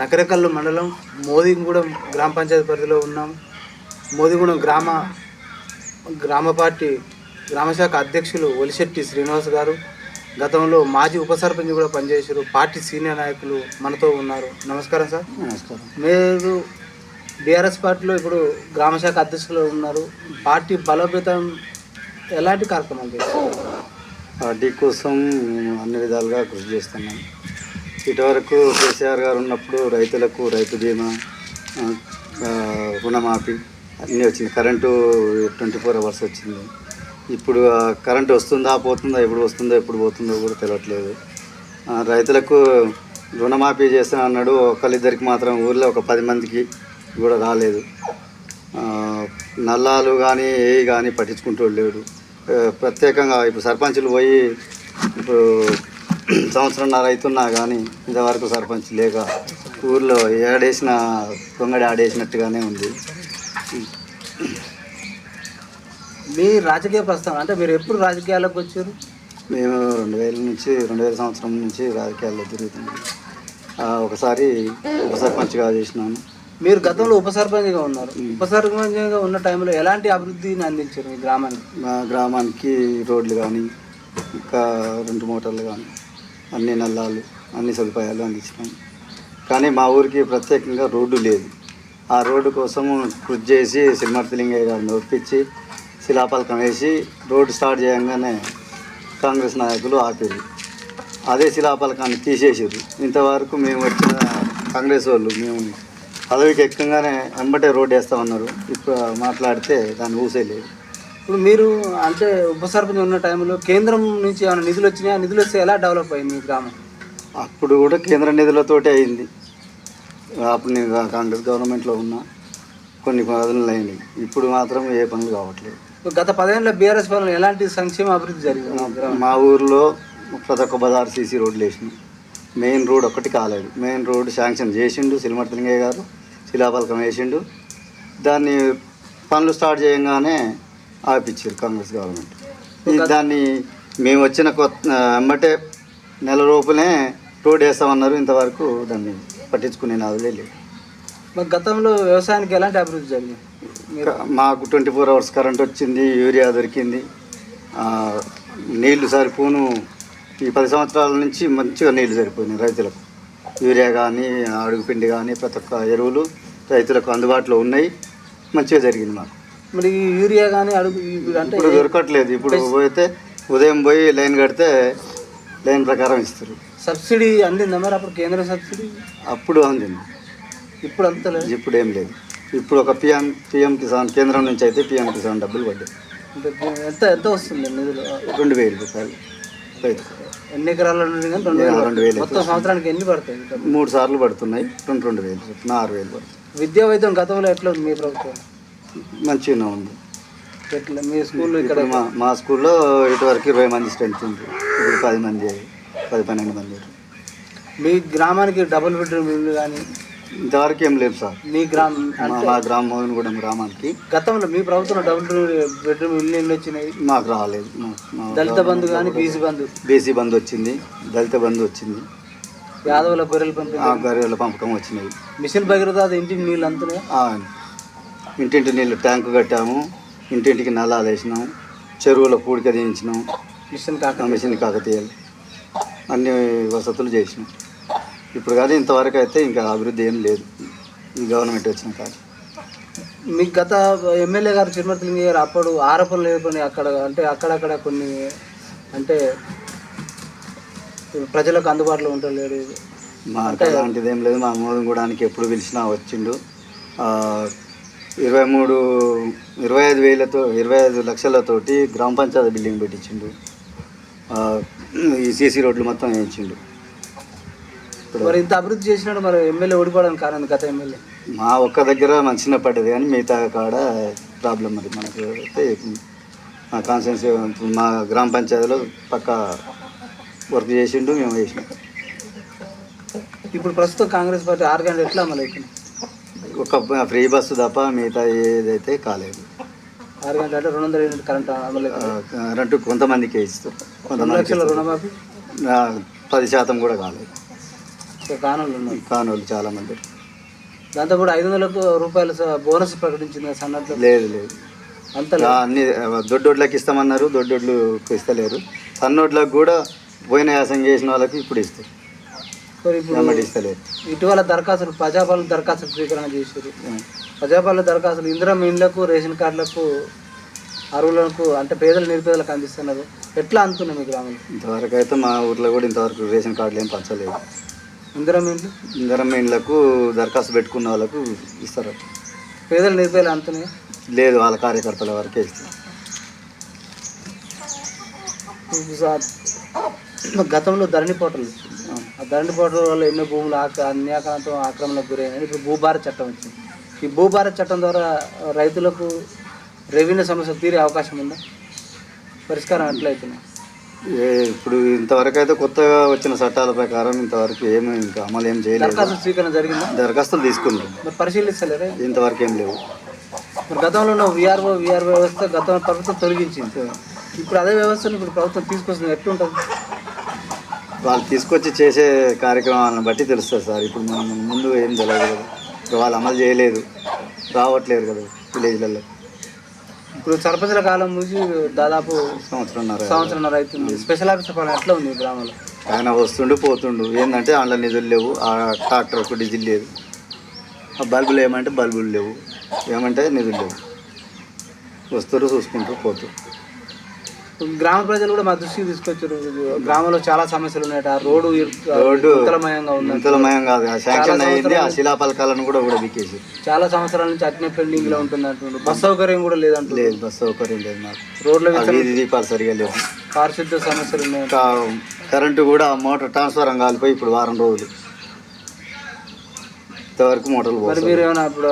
నకరకల్లు మండలం మోదిగూడెం గ్రామ పంచాయతీ పరిధిలో ఉన్నాం. మోదిగూడెం గ్రామ గ్రామ పార్టీ గ్రామశాఖ అధ్యక్షులు ఒలిశెట్టి శ్రీనివాస్ గారు గతంలో మాజీ ఉప సర్పంచ్ కూడా పనిచేశారు. పార్టీ సీనియర్ నాయకులు మనతో ఉన్నారు. నమస్కారం సార్. నమస్కారం. మీరు బీఆర్ఎస్ పార్టీలో ఇప్పుడు గ్రామశాఖ అధ్యక్షులు ఉన్నారు. పార్టీ బలోపేతం ఎలాంటి కార్యక్రమాలు చేస్తారు? పార్టీ కోసం మేము అన్ని విధాలుగా కృషి చేస్తున్నాం. ఇటువరకు కేసీఆర్ గారు ఉన్నప్పుడు రైతులకు రైతు బీమా రుణమాఫీ అన్నీ వచ్చింది. కరెంటు ట్వంటీ ఫోర్ అవర్స్ వచ్చింది. ఇప్పుడు కరెంటు వస్తుందా పోతుందా ఎప్పుడు వస్తుందో ఎప్పుడు పోతుందో కూడా తెలియట్లేదు రైతులకు రుణమాఫీ చేస్తానన్నాడు. ఒకళ్ళిద్దరికి మాత్రం ఊర్లో ఒక పది మందికి కూడా రాలేదు. నల్లాలు కానీ ఏ కానీ పట్టించుకుంటూ లేడు. ప్రత్యేకంగా ఇప్పుడు సర్పంచులు పోయి ఇప్పుడు సంవత్సరంన్నర అవుతున్నా కానీ ఇంతవరకు సర్పంచ్ లేక ఊర్లో ఏడేసిన కొంగడి ఆడేసినట్టుగానే ఉంది. మీ రాజకీయ ప్రస్థానం అంటే మీరు ఎప్పుడు రాజకీయాల్లోకి వచ్చారు? మేము రెండు వేల నుంచి రెండు వేల సంవత్సరం నుంచి రాజకీయాల్లో తిరుగుతున్నాం. ఒకసారి ఉప సర్పంచ్గా చేసినాను మీరు గతంలో ఉప సర్పంచ్గా ఉన్నారు. ఉప సర్పంచ్గా ఉన్న టైంలో ఎలాంటి అభివృద్ధిని అందించారు మీ గ్రామానికి? మా గ్రామానికి రోడ్లు కానీ ఇంకా రెండు మోటార్లు కానీ అన్ని నల్లాలు అన్ని సదుపాయాలు అందించినాం. కానీ మా ఊరికి ప్రత్యేకంగా రోడ్డు లేదు. ఆ రోడ్డు కోసం కృషి చేసి సినిమర్తిలింగయ్య గారిని ఒప్పించి శిలాపలకం వేసి రోడ్డు స్టార్ట్ చేయగానే కాంగ్రెస్ నాయకులు ఆపారు. అదే శిలాపలకాన్ని తీసేసారు. ఇంతవరకు మేము వచ్చిన కాంగ్రెస్ వాళ్ళు మేము పదవికి ఎక్కగానే వెంబటే రోడ్డు వేస్తామన్నారు ఇప్పుడు మాట్లాడితే దాన్ని ఊసేయలేదు. ఇప్పుడు మీరు అంటే ఉప సర్పంచ్ ఉన్న టైంలో కేంద్రం నుంచి ఏమైనా నిధులు వచ్చినాయా? ఆ నిధులు వస్తే ఎలా డెవలప్ అయింది మీ గ్రామం? అప్పుడు కూడా కేంద్ర నిధులతోటే అయింది. అప్పుడు నేను కాంగ్రెస్ గవర్నమెంట్లో ఉన్నా. కొన్ని పనులు అయినాయి. ఇప్పుడు మాత్రం ఏ పనులు కావట్లేదు. గత పదేళ్ళ బీఆర్ఎస్ పాలన ఎలాంటి సంక్షేమ అభివృద్ధి జరిగింది మీ ఊర్లో ప్రతి ఒక్క బజార్ సీసీ రోడ్లు వేసినాం. మెయిన్ రోడ్ ఒకటి కాలేదు. మెయిన్ రోడ్ శాంక్షన్ చేసిండు సిలిమర్తిలింగయ్య గారు. శిలాపలకం వేసిండు. దాన్ని పనులు స్టార్ట్ చేయగానే ఆపిచ్చారు కాంగ్రెస్ గవర్నమెంట్. దాన్ని మేము వచ్చిన కొత్త వెంబటే నెల లోపునే రోడ్ వేస్తామన్నారు. ఇంతవరకు దాన్ని పట్టించుకునే నాదులే లేదు గతంలో వ్యవసాయానికి ఎలాంటి అభివృద్ధి జరిగింది? మాకు ట్వంటీ ఫోర్ అవర్స్ కరెంట్ వచ్చింది యూరియా దొరికింది. నీళ్ళు సరిపోను. ఈ పది సంవత్సరాల నుంచి మంచిగా నీళ్ళు సరిపోయినాయి రైతులకు. యూరియా కానీ అడుగు పిండి కానీ ప్రతి ఒక్క ఎరువులు రైతులకు అందుబాటులో ఉన్నాయి. మంచిగా జరిగింది మాకు. మరి యూరియా కానీ అడుగు అంటే ఇప్పుడు దొరకట్లేదు. ఇప్పుడు పోతే ఉదయం పోయి లైన్ కడితే లైన్ ప్రకారం ఇస్తారు. సబ్సిడీ అందిందా మరి అప్పుడు కేంద్ర సబ్సిడీ? అప్పుడు అందింది. ఇప్పుడు అంత లేదు. ఇప్పుడు ఏం లేదు. ఇప్పుడు ఒక పిఎం పిఎం కిసాన్ కేంద్రం నుంచి అయితే పిఎం కిసాన్ డబ్బులు పడ్డాయి. ఎంత ఎంత వస్తుంది నిధులు రెండు వేలు రూపాయలు. రైతు ఎన్ని ఎకరాల నుండి కానీ రెండు వేలు మొత్తం సంవత్సరానికి ఎన్ని పడతాయి? మూడు సార్లు పడుతున్నాయి. రెండు రెండు వేలు. చొప్పున ఆరు వేలు పడుతుంది. విద్యా వైద్యం గతంలో ఎట్లా ఉంది మీ ప్రభుత్వం? మంచిగానే ఉంది. ఎట్లా? మీ స్కూల్లో ఇక్కడ మా మా స్కూల్లో ఇటువరకు ఇరవై మంది స్ట్రెంత్ ఉంది ఇప్పుడు పది మంది పది పన్నెండు మంది మీ గ్రామానికి డబుల్ బెడ్రూమ్ ఇల్లు కానీ ఇంతవరకు ఏం లేదు సార్. మీ గ్రామం మా గ్రామం కూడా గ్రామానికి. గతంలో మీ ప్రభుత్వంలో డబుల్ బెడ్రూమ్ ఇల్లు ఎన్ని వచ్చినాయి? మాకు రాలేదు. దళిత బంధు కానీ బీసీ బంధు? బీసీ బంద్ వచ్చింది. దళిత బంద్ వచ్చింది. యాదవుల గొర్రెల పంపిణీ? ఆ గరివేల పంపకం వచ్చినాయి. మిషన్ భగీరథ అది ఇంటికి నీళ్ళు అంతున్నాయి ఇంటింటి నీళ్ళు ట్యాంకు కట్టాము. ఇంటింటికి నల్లాలు వేసినాము చెరువుల పూడిక దించినాం మిషన్ కాక మిషన్ కాకతీయాలు. అన్ని వసతులు చేసినాం. ఇప్పుడు కానీ ఇంతవరకు అయితే ఇంకా అభివృద్ధి ఏం లేదు. ఈ గవర్నమెంట్ వచ్చిన కాదు మీకు గత ఎమ్మెల్యే గారు చిరుమర్తిలింగ గారు అప్పుడు ఆరోపణలు లేకపోయి అక్కడ అంటే అక్కడక్కడ కొన్ని అంటే ప్రజలకు అందుబాటులో ఉండలేడు మాకు అలాంటిది ఏం లేదు. మా మోదం కూడానికి ఎప్పుడు పిలిచినా వచ్చిండు. ఇరవై మూడు ఇరవై ఐదు వేలతో ఇరవై ఐదు లక్షలతోటి గ్రామ పంచాయతీ బిల్డింగ్ పెట్టించిండు. ఈ సీసీ రోడ్లు మొత్తం వేయించిండు. మరి ఇంత అభివృద్ధి చేసినాడు మరి ఎమ్మెల్యే ఓడిపోవడానికి కారణం గత ఎమ్మెల్యే? మా ఒక్క దగ్గర మంచిగా పడ్డది కానీ మిగతా కాడ ప్రాబ్లం మరి మనకు అయితే మా కాన్స్టిట్యూన్సీ మా గ్రామ పంచాయతీలో పక్క వర్క్ చేసిండు మేము వేసినాం ఇప్పుడు ప్రస్తుతం కాంగ్రెస్ పార్టీ ఆరు గంటలు ఎట్లా అమలు అవుతుంది? ఒక ఫ్రీ బస్సు తప్ప మిగతా ఏదైతే కాలేదు. ఆరు గంటలు అంటే రెండు వందల యూనిట్ కరెంట్ అమలు కరెంటు కొంతమందికే ఇస్తారు రెండు కొంతమందికి లక్షల ఇస్తారు. రుణమాఫీ పది శాతం కూడా కాలేదు. ఉన్నాయి. కానోళ్ళు చాలా మంది దాంతో కూడా ఐదు వందల రూపాయల బోనస్ ప్రకటించింది సన్నట్లో లేదు లేదు. అంత అన్ని దొడ్డోడ్లకి ఇస్తామన్నారు దొడ్డోడ్లు ఇస్తలేరు. సన్నోడ్లకు కూడా పోయిన యాసం చేసిన వాళ్ళకి ఇప్పుడు ఇస్తారు. ఇస్తలేరు. ఇటీవల దరఖాస్తులు ప్రజాపాలన దరఖాస్తులు స్వీకరణ చేశారు. ప్రజాపాలన దరఖాస్తులు ఇందిరా రేషన్ కార్డులకు అరువులకు అంటే పేదలు నిరుపేదలకు అందిస్తున్నారు. ఎట్లా అందుతున్నాయి మీ గ్రామంలో? ఇంతవరకు అయితే మా ఊర్లో కూడా ఇంతవరకు రేషన్ కార్డులు ఏం పంచలేదు ఇందిరా ఇండ్లకు దరఖాస్తు పెట్టుకున్న వాళ్ళకు ఇస్తారు. పేదలు నిరుపేదలు అందుతున్నాయి లేదు వాళ్ళ కార్యకర్తల వరకే ఇస్తారు. గతంలో ధరణి పోటలు ఆ ధరణి పోటల వల్ల ఎన్నో భూములు ఆక అన్యాకాంతం ఆక్రమణకు గురైనాయి ఇప్పుడు భూభారత్ చట్టం వచ్చింది. ఈ భూభారత్ చట్టం ద్వారా రైతులకు రెవెన్యూ సమస్యలు తీరే అవకాశం ఉందా? పరిష్కారం ఎట్లయితున్నాయి ఇప్పుడు ఇంతవరకు అయితే కొత్తగా వచ్చిన చట్టాల ప్రకారం ఇంతవరకు ఏమీ ఇంకా అమలు ఏం చేయలేదు. దరఖాస్తు స్వీకరణ జరిగిందా? దరఖాస్తులు తీసుకున్నాం. మరి పరిశీలిస్తలేరా ఇంతవరకు ఏం లేవు. మరి గతంలో ఉన్న విఆర్ఓ విఆర్ఓ వ్యవస్థ గతంలో ప్రభుత్వం తొలగించింది. ఇప్పుడు అదే వ్యవస్థను ఇప్పుడు ప్రభుత్వం తీసుకొస్తుంది. ఎట్లుంటుంది? వాళ్ళు తీసుకొచ్చి చేసే కార్యక్రమాలను బట్టి తెలుస్తుంది సార్. ఇప్పుడు మనం ముందు ఏం తెలియదు కదా. ఇప్పుడు వాళ్ళు అమలు చేయలేదు. రావట్లేరు కదా విలేజ్లలో. ఇప్పుడు సర్పంచుల కాలం నుంచి దాదాపు సంవత్సరంన్నర సంవత్సరం అవుతుంది. స్పెషల్ ఆఫీసర్ పాలన ఎట్లా ఉంది గ్రామంలో? ఆయన వస్తుండు పోతుండు. ఏంటంటే అందులో నిధులు లేవు ఆ ట్రాక్టర్కు డీజిల్ లేదు. ఆ బల్బులు ఏమంటే బల్బులు లేవు. ఏమంటే నిధులు లేవు. వస్తారు చూసుకుంటూ పోతారు గ్రామ ప్రజలు కూడా మా దృష్టికి తీసుకొచ్చారు. గ్రామంలో చాలా సమస్యలు ఉన్నాయి. ఆ రోడ్డు రోడ్డు గుంతలమయంగా ఉంది. ఇంతలమయం కాదు. ఆ శాంక్షన్ అయింది. ఆ శిలాపలకాలను కూడా కూడా దిక్కేసి చాలా సంవత్సరాల నుంచి అట్నే పెండింగ్లో ఉంటుంది అంటున్నారు. బస్ సౌకర్యం కూడా లేదంటున్నారు. లేదు బస్ సౌకర్యం లేదు మాకు. రోడ్ల వీధి దీపాలు సరిగా లేవు. పారిశుద్ధ సమస్యలు ఉన్నాయి. కరెంటు కూడా మోటార్ ట్రాన్స్ఫర్ కాలిపోయి ఇప్పుడు వారం రోజులు. ఇంతవరకు మోటార్లు మరి ఏమైనా ఇప్పుడు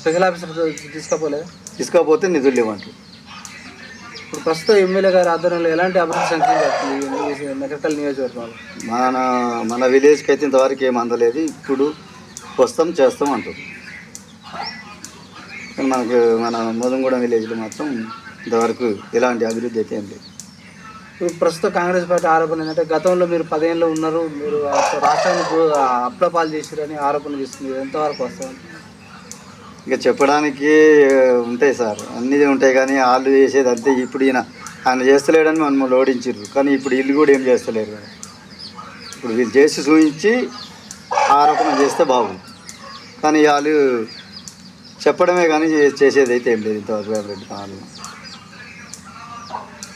స్పెషల్ ఆఫీసర్ తీసుకపోలేదు? తీసుకోకపోతే నిధులు లేవంటారు ఇప్పుడు ప్రస్తుతం ఎమ్మెల్యే గారి ఆధ్వర్యంలో ఎలాంటి అభివృద్ధి సంక్షేమం జరుగుతుంది నియోజకవర్గంలో? మన మన విలేజ్కి అయితే ఇంతవరకు ఏం అందలేదు. ఇప్పుడు వస్తాం చేస్తాం అంటారు. కానీ మనకు మన మోదంగూడెం విలేజ్లో మాత్రం ఇంతవరకు ఎలాంటి అభివృద్ధి అయితే ఏం లేదు. ఇప్పుడు ప్రస్తుతం కాంగ్రెస్ పార్టీ ఆరోపణ ఏంటంటే గతంలో మీరు పదేళ్ళు ఉన్నారు. మీరు రాష్ట్రాన్ని గు- అప్లపాలు చేసిరని ఆరోపణ చేస్తుంది ఎంతవరకు వస్తుంది ఇక చెప్పడానికి ఉంటాయి సార్. అన్నీ ఉంటాయి కానీ వాళ్ళు చేసేది అంతే. ఇప్పుడు ఈయన ఆయన చేస్తలేడని మనం లోడించారు కానీ ఇప్పుడు వీళ్ళు కూడా ఏం చేస్తలేరు కదా. ఇప్పుడు వీళ్ళు చేసి చూపించి ఆరోపణ చేస్తే బాగుంది. కానీ వాళ్ళు చెప్పడమే కానీ చేసేది అయితే ఏం లేదు ఇంతవరకు రెడ్డి వాళ్ళు.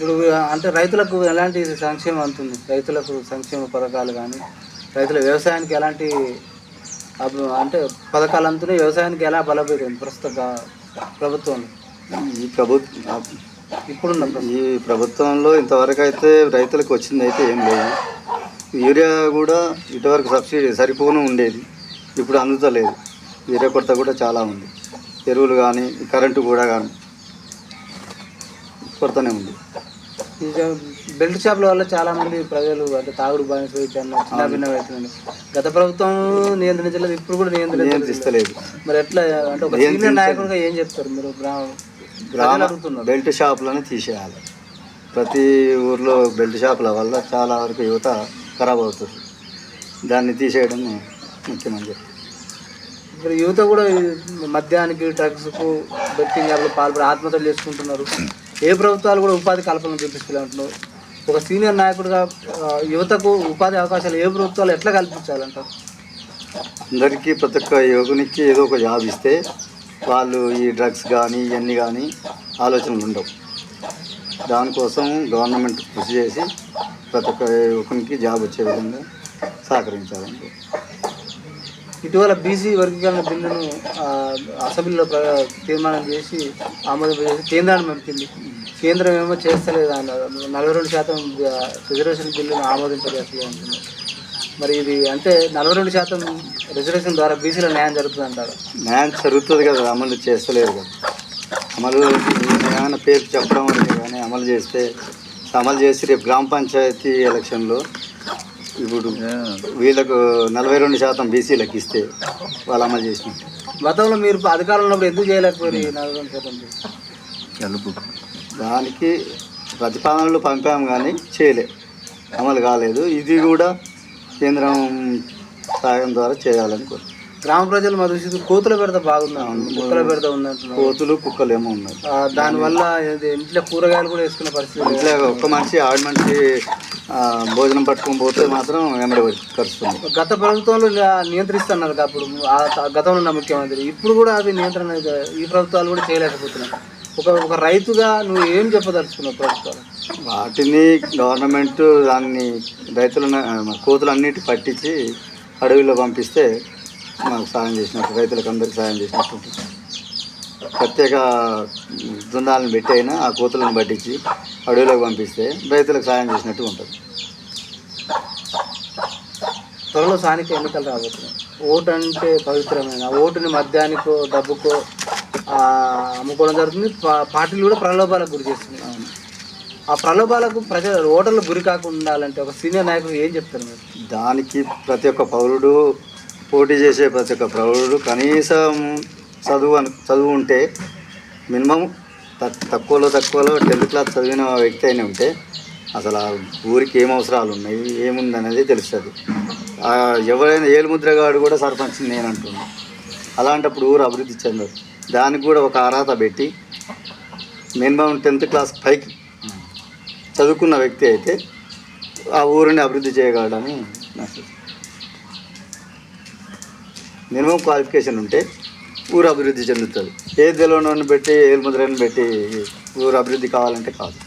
ఇప్పుడు అంటే రైతులకు ఎలాంటి సంక్షేమం అందుతుంది రైతులకు సంక్షేమ పథకాలు కానీ రైతుల వ్యవసాయానికి ఎలాంటి అంటే పథకాలు అందుతున్నాయి వ్యవసాయానికి ఎలా బలపడింది ప్రస్తుత ప్రభుత్వంలో ఈ ప్రభుత్వం ఇప్పుడున్న ప్రభుత్వం. ఈ ప్రభుత్వంలో ఇంతవరకు అయితే రైతులకు వచ్చింది అయితే ఏం లేదు. యూరియా కూడా ఇటువరకు సబ్సిడీ సరిపోను ఉండేది. ఇప్పుడు అందుతలేదు. యూరియా కొరత కూడా చాలా ఉంది. ఎరువులు కానీ కరెంటు కూడా కానీ కొరతనే ఉంది. ఈ బెల్ట్ షాపుల వల్ల చాలా మంది ప్రజలు అంటే తాగుడు బానిస చిన్న చిన్న భిన్నం అవుతుంది గత ప్రభుత్వం నియంత్రించలేదు ఇప్పుడు కూడా నియంత్రించలేదు. మరి ఎట్లా అంటే ఒక సీనియర్ నాయకుడిగా ఏం చెప్తారు మీరు? గ్రామ బెల్ట్ షాపులను తీసేయాలి. ప్రతి ఊర్లో బెల్ట్ షాపుల వల్ల చాలా వరకు యువత ఖరాబ్ అవుతుంది. దాన్ని తీసేయడం ముఖ్యమని చెప్తారు ఇప్పుడు యువత కూడా మద్యానికి డ్రగ్స్కు బెట్టింగ్ యాప్లు పాల్పడి ఆత్మహత్యలు చేసుకుంటున్నారు. ఏ ప్రభుత్వాలు కూడా ఉపాధి కల్పన చూపిస్తూనే ఉంటున్నారు ఒక సీనియర్ నాయకుడిగా యువతకు ఉపాధి అవకాశాలు ఏ ప్రభుత్వాలు ఎట్లా కల్పించాలంటారు? అందరికీ ప్రతి ఒక్క యువకునికి ఏదో ఒక జాబ్ ఇస్తే వాళ్ళు ఈ డ్రగ్స్ కానీ ఇవన్నీ కానీ ఆలోచనలు ఉండవు. దానికోసం గవర్నమెంట్ కృషి చేసి ప్రతి ఒక్క యువకునికి జాబ్ వచ్చే విధంగా సహకరించాలండి. ఇటీవల బీసీ వర్గీకరణ బిల్లును అసెంబ్లీలో తీర్మానం చేసి ఆమోదింపజేసి కేంద్రాన్ని పంపింది. కేంద్రం ఏమో చేస్తలేదు అన్నారు నలభై రెండు శాతం రిజర్వేషన్ బిల్లును ఆమోదింపజేస్తలేదు అంటున్నారు మరి ఇది అంటే నలభై రెండు శాతం రిజర్వేషన్ ద్వారా బీసీలో న్యాయం జరుగుతుంది అంటారు. న్యాయం జరుగుతుంది కదా అమలు చేస్తలేదు కదా. అమలు ఏమైనా పేరు చెప్పడం కానీ అమలు చేస్తే అమలు చేసి రేపు గ్రామ పంచాయతీ ఎలక్షన్లో ఇప్పుడు వీళ్ళకు నలభై రెండు శాతం బీసీలకు ఇస్తే వాళ్ళు అమలు చేసినట్టు గతంలో మీరు అధికారంలో ఉన్నప్పుడు ఎందుకు నలభై రెండు శాతం? దానికి ప్రతిపాదనలు పంపాము కానీ చేయలే. అమలు కాలేదు. ఇది కూడా కేంద్రం సాయం ద్వారా చేయాలని కోరు గ్రామ ప్రజలు మా దృష్టి కోతుల పెడత బాగున్నాను కుక్కల పెడత ఉందంటున్నారు కోతులు కుక్కలు ఏమో ఉన్నాయి దానివల్ల ఇది ఇంట్లో కూరగాయలు కూడా వేసుకునే పరిస్థితి. ఇంట్లో ఒక్క మనిషి ఆడ మనిషి భోజనం పట్టుకొని పోతే మాత్రం వెంబడి కరుస్తుంది. గత ప్రభుత్వంలో నియంత్రిస్తున్నారు అప్పుడు గతంలో ఉన్న ముఖ్యమంత్రి. ఇప్పుడు కూడా అవి నియంత్రణ ఈ ప్రభుత్వాలు కూడా చేయలేకపోతున్నాయి. ఒక ఒక రైతుగా నువ్వు ఏం చెప్పదలుచుకున్నావు ప్రభుత్వాలు? వాటిని గవర్నమెంట్ దాన్ని రైతులను కోతులు అన్నిటి పట్టించి అడవిలో పంపిస్తే మాకు సాయం చేసినట్టు రైతులకు అందరికి సాయం చేసినట్టు ప్రత్యేక బృందాలను పెట్టి అయినా ఆ కోతులను పట్టించి అడవిలోకి పంపిస్తే రైతులకు సాయం చేసినట్టు ఉంటుంది. త్వరలో స్థానిక ఎన్నికలు రాబోతున్నాయి. ఓటు అంటే పవిత్రమైన ఓటుని మద్యానికో డబ్బుకో అమ్ముకోవడం జరుగుతుంది. పార్టీలు కూడా ప్రలోభాలకు గురి చేస్తున్నాయి. ఆ ప్రలోభాలకు ప్రజలు ఓటర్లు గురి కాకుండా ఉండాలంటే ఒక సీనియర్ నాయకుడు ఏం చెప్తారు మీరు? దానికి ప్రతి ఒక్క పౌరుడు పోటీ చేసే ప్రతి ఒక్క ప్రౌఢుడు కనీసం చదువు అను చదువు ఉంటే మినిమం తక్- తక్కువలో తక్కువలో టెన్త్ క్లాస్ చదివిన వ్యక్తి అయినా ఉంటే అసలు ఆ ఊరికి ఏం అవసరాలు ఉన్నాయి ఏముంది అనేది తెలుస్తుంది. ఎవరైనా ఎవరైనా ఏలుముద్రగాడు కూడా సర్పంచ్ నేను అంటున్నాను అలాంటప్పుడు ఊరు అభివృద్ధి చెందదు. దానికి కూడా ఒక అర్హత పెట్టి మినిమం టెన్త్ క్లాస్ పైకి చదువుకున్న వ్యక్తి అయితే ఆ ఊరిని అభివృద్ధి చేయగలడని నా మినిమం క్వాలిఫికేషన్ ఉంటే ఊరు అభివృద్ధి చెందుతుంది. ఏ తెలియని పెట్టి ఏలుముద్రని పెట్టి ఊరు అభివృద్ధి కావాలంటే కాదు.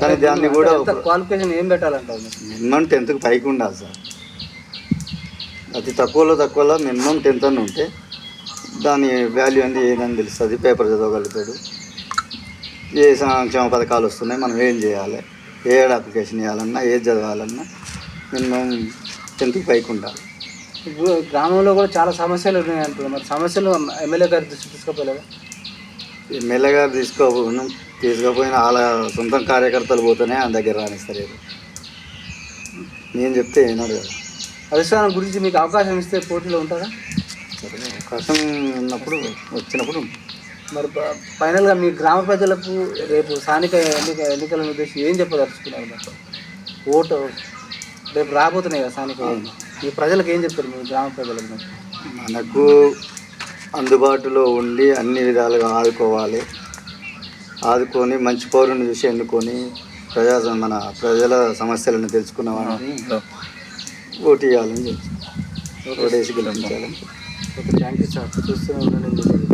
కానీ దాన్ని కూడా క్వాలిఫికేషన్ ఏం పెట్టాలంటారు మీరు మినిమం టెన్త్కి పైకి ఉండాలి సార్. అతి తక్కువలో తక్కువలో మినిమం టెన్త్ అని ఉంటే దాని వాల్యూ అనేది ఏదని తెలుస్తుంది. పేపర్ చదవగలుగుతాడు. ఏ సంక్షేమ పథకాలు వస్తున్నాయి మనం ఏం చేయాలి? ఏ అప్లికేషన్ ఇవ్వాలన్నా ఏది చదవాలన్నా మినిమం టెన్త్కి పైకి ఉండాలి. ఇప్పుడు గ్రామంలో కూడా చాలా సమస్యలు ఉన్నాయి అంటున్నారు. మరి సమస్యలు ఎమ్మెల్యే గారి దృష్టి తీసుకోలేదు ఎమ్మెల్యే గారు తీసుకోపోయిన తీసుకుపోయిన వాళ్ళ సొంతం కార్యకర్తలు పోతేనే ఆయన దగ్గర రాణిస్తారు. నేను చెప్తే ఏనాడు కదా. అధిష్టానం గురించి మీకు అవకాశం ఇస్తే పోటీలో ఉంటుందా సరే అవకాశం ఉన్నప్పుడు వచ్చినప్పుడు. మరి ఫైనల్గా మీ గ్రామ ప్రజలకు రేపు స్థానిక ఎన్నిక ఎన్నికలను ఉద్దేశించి ఏం చెప్పదలుచుకున్నారు ఓటు రేపు రాబోతున్నాయి కదా స్థానిక. మీ ప్రజలకు ఏం చెప్తారు మీ గ్రామ ప్రజలకు? మనకు అందుబాటులో ఉండి అన్ని విధాలుగా ఆదుకోవాలి. ఆదుకొని మంచి పౌరుని చూసి ఎన్నుకొని ప్రజా మన ప్రజల సమస్యలను తెలుసుకున్న వాడిని ఓటు ఇవ్వాలని చెప్తాను ఓటేసి గెలిపించాలని ఓకే థ్యాంక్ యూ సార్. చూస్తూనే ఉండండి.